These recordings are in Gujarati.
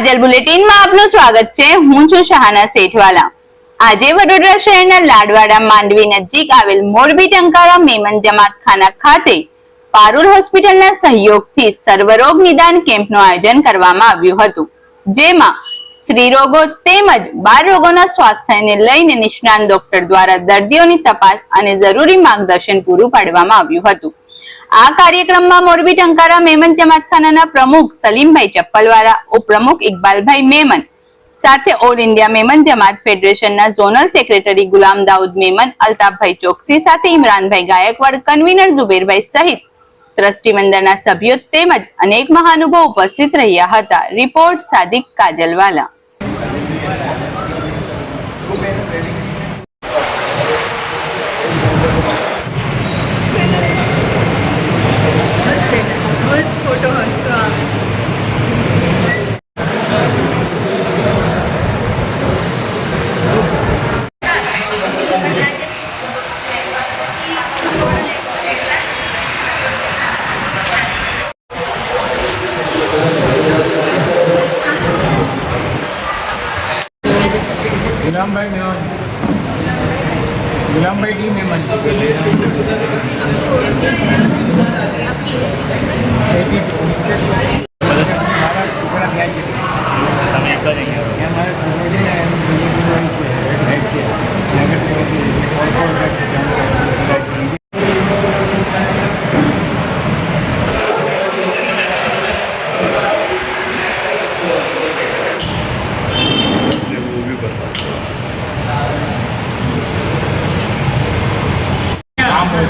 કાજલ બુલેટિનમાં આપનું સ્વાગત છે. હું છું શહાના શેઠવાલા. આજે વડોદરા શહેરના લાડવાડા માંડવી નજીક આવેલ મોરબી ટંકારા મેમન જમાતખાના ખાતે પારુલ હોસ્પિટલના સહયોગથી સર્વરોગ નિદાન કેમ્પનું આયોજન કરવામાં આવ્યું હતું. જેમાં સ્ત્રી રોગો તેમજ બાળ રોગોના સ્વાસ્થ્યને લઈને નિષ્ણાંત ડોક્ટર દ્વારા દર્દીઓની તપાસ અને જરૂરી માર્ગદર્શન પૂરું પાડવામાં આવ્યું હતું. આ કાર્યક્રમમાં મોરબી ટંકારા મેમન જમાતખાનાના પ્રમુખ સલીમભાઈ ચપ્પલવાળા, ઉપપ્રમુખ ઇકબાલભાઈ મેમન, સાથે ઓલ ઇન્ડિયા મેમન જમાત ફેડરેશનના ઝોનલ સેક્રેટરી ગુલામ દાઉદ મેમન, અલ્તાફભાઈ ચોકસી સાથે ઇમરાનભાઈ ગાયકવાડ, કન્વીનર ઝુબેરભાઈ સહિત ટ્રસ્ટી મંડળના સભ્યો તેમજ અનેક મહાનુભાવ ઉપસ્થિત રહ્યા હતા. રિપોર્ટ સાદિક કાજલવાલા. ગુલામભાઈ મેમન ગુલામભાઈ ડી મેમન हाँ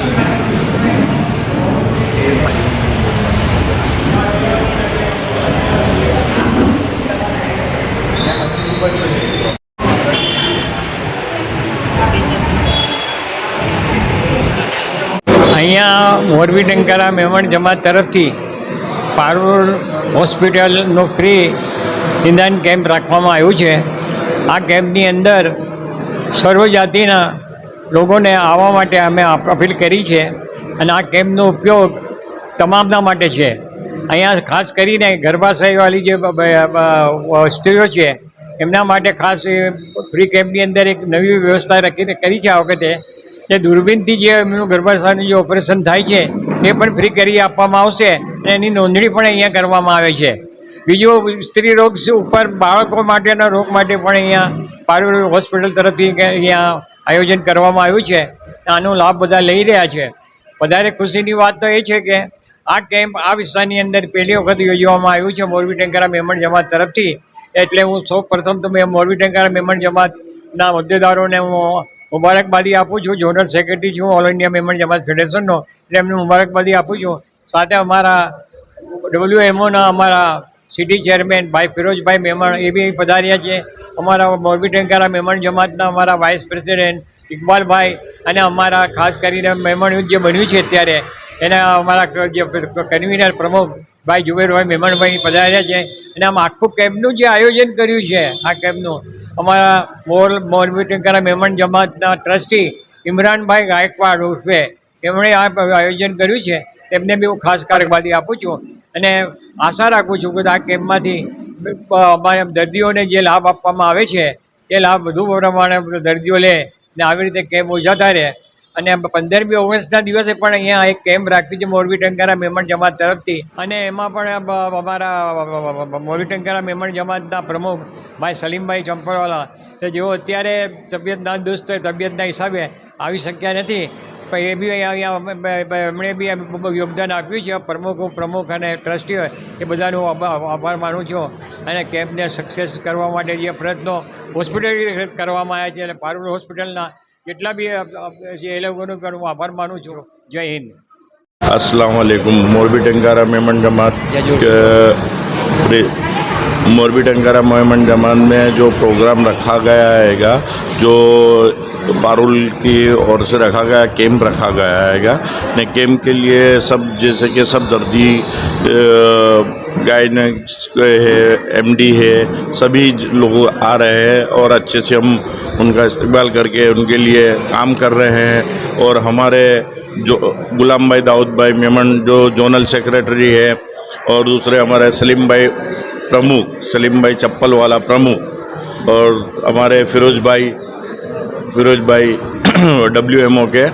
અહીંયા મોરબી ટંકારા મેમણ જમાત તરફથી પારુલ હોસ્પિટલનો ફ્રી નિદાન કેમ્પ રાખવામાં આવ્યું છે. આ કેમ્પની અંદર સર્વ જાતિના લોકોને આવવા માટે અમે અપીલ કરી છે અને આ કેમ્પનો ઉપયોગ તમામના માટે છે. અહીંયા ખાસ કરીને ગર્ભાશયવાળી જે સ્ત્રીઓ છે, એમના માટે ખાસ ફ્રી કેમ્પની અંદર એક નવી વ્યવસ્થા રાખીને કરી છે આ વખતે. જે દૂરબીનથી જે એમનું ગર્ભાશયનું જે ઓપરેશન થાય છે, એ પણ ફ્રી કરી આપવામાં આવશે અને એની નોંધણી પણ અહીંયા કરવામાં આવે છે. બીજું સ્ત્રી રોગ ઉપર બાળકો માટેના રોગ માટે પણ અહીંયા પારૂર હોસ્પિટલ તરફથી અહીંયા આયોજન કરવામાં આવ્યું છે. આનો લાભ બધા લઈ રહ્યા છે. વધારે ખુશીની વાત તો એ છે કે આ કેમ્પ આ વિસ્તારની અંદર પહેલી વખત યોજવામાં આવ્યું છે મોરબી ટંકારા મેમણ જમાત તરફથી. એટલે હું સૌ પ્રથમ તો મેં મોરબી ટેંકારા મેમણ જમાતના હોદ્દેદારોને હું મુબારકબાદી આપું છું. જોનલ સેક્રેટરી છું. ઓલ ઇન્ડિયા મેમ્બર જમાત ફેડરેશનનો એટલે એમને મુબારકબાદી આપું છું. સાથે અમારા ડબલ્યુએમઓના અમારા સિટી ચેરમેન ભાઈ ફિરોજભાઈ મેમણ, એ બી પધાર્યા છે. અમારા મોરબી ટેંકારા મેમણ જમાતના અમારા વાઇસ પ્રેસિડેન્ટ ઇકબાલભાઈ અને અમારા ખાસ કરીને મેમણ જે બન્યું છે અત્યારે, એના અમારા જે કન્વીનર પ્રમુખ ભાઈ જુબેરભાઈ મેમણભાઈ પધાર્યા છે. અને આમ આખું કેમ્પનું જે આયોજન કર્યું છે, આ કેમ્પનું અમારા મોર મોરબી ટંકારા મહેમાન જમાતના ટ્રસ્ટી ઇમરાનભાઈ ગાયકવાડ ઉર્ફે એમણે આ આયોજન કર્યું છે. તેમને બી હું ખાસ કારકબાદી આપું છું અને આશા રાખું છું કે આ કેમ્પમાંથી અમારા દર્દીઓને જે લાભ આપવામાં આવે છે, તે લાભ વધુ પ્રમાણે દર્દીઓ લે ને આવી રીતે કેમ્પ ઓછા થાય અને પંદરમી ઓગસ્ટના દિવસે પણ અહીંયા એક કેમ્પ રાખ્યું છે મોરબી ટંકારા મેમણ જમાત તરફથી. અને એમાં પણ અમારા મોરબી ટંકારા મેમણ જમાતના પ્રમુખ ભાઈ સલીમભાઈ ચંપરવાલા કે જેઓ અત્યારે તબિયત નાદુરસ્ત તબિયતના હિસાબે આવી શક્યા નથી. પણ એ બી અહીંયા એમણે બી યોગદાન આપ્યું છે. પ્રમુખ પ્રમુખ અને ટ્રસ્ટીઓ એ બધાનો આભાર માનું છું. અને કેમ્પને સક્સેસ કરવા માટે જે પ્રયત્નો હોસ્પિટલ કરવામાં આવ્યા છે અને પારુલ હોસ્પિટલના જેટલા બી અ, અ, છે એ લોકોનો પણ હું આભાર માનું છું જય હિન્દ अस्सलाम वालेकुम मोरबी टंकारा मेमन जमात के प्रे- मोरबी टंकारा मेमन जमात में जो प्रोग्राम रखा गया हैगा जो पारुल की ओर से रखा गया कैंप रखा गया हैगा ने कैंप के लिए सब जैसे कि सब दर्दी गायनेक्स है एमडी है सभी ज- लोग आ रहे हैं और अच्छे से हम उनका इस्तेमाल करके उनके लिए काम कर रहे हैं। और हमारे जो गुलाम भाई, दाऊद भाई, मेमन, जो जोनल सेक्रेटरी है, और दूसरे हमारे सलीम भाई प्रमुख, सलीम भाई चप्पल वाला प्रमुख, और हमारे फिरोज भाई फिरोज भाई डब्ल्यू एम ओ के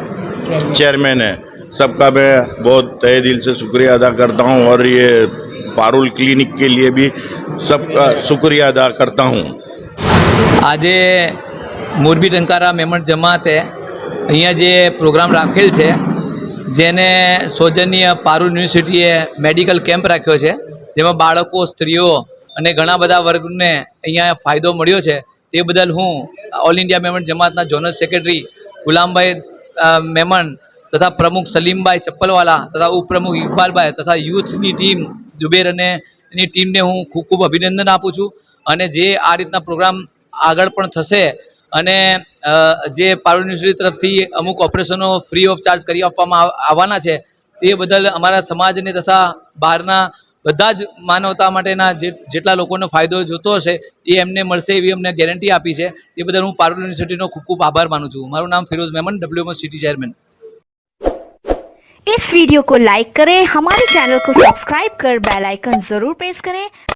चेयरमैन है। सबका मैं बहुत तहे दिल से शुक्रिया अदा करता हूँ, और ये पारुल क्लिनिक के लिए भी सबका शुक्रिया अदा करता हूँ। આજે મોરબી ટંકારા મેમણ જમાતે અહીંયા જે પ્રોગ્રામ રાખેલ છે, જેને સૌજન્ય પારુલ યુનિવર્સિટીએ મેડિકલ કેમ્પ રાખ્યો છે, જેમાં બાળકો, સ્ત્રીઓ અને ઘણા બધા વર્ગને અહીંયા ફાયદો મળ્યો છે. તે બદલ હું ઓલ ઇન્ડિયા મેમણ જમાતના જોનલ સેક્રેટરી ગુલામભાઈ મેમણ તથા પ્રમુખ સલીમભાઈ ચપ્પલવાલા તથા ઉપપ્રમુખ ઇકબાલભાઈ તથા યુથની ટીમ જુબેર અને એની ટીમને હું ખૂબ ખૂબ અભિનંદન આપું છું. અને જે આ રીતના પ્રોગ્રામ આગળ પણ થશે અને અ, જે પારુલ યુનિવર્સિટી તરફથી અમુક ઓપરેશનો ફ્રી ઓફ ચાર્જ કરી આપવામાં આવ- આવવાના છે તે બદલ અમારા સમાજને તથા બહારના બધા જ માનવતા માટેના જે જેટલા લોકોનો ફાયદો જોતો હશે એ એમને મળશે એવી અમને ગેરંટી આપી છે તે બદલ હું પારુલ યુનિવર્સિટીનો ખૂબ ખૂબ આભાર માનું છું મારું નામ Firoz Memon WMO city chairman इस वीडियो को लाइक करें हमारे चैनल को सब्सक्राइब कर बेल आइकन जरूर प्रेस करें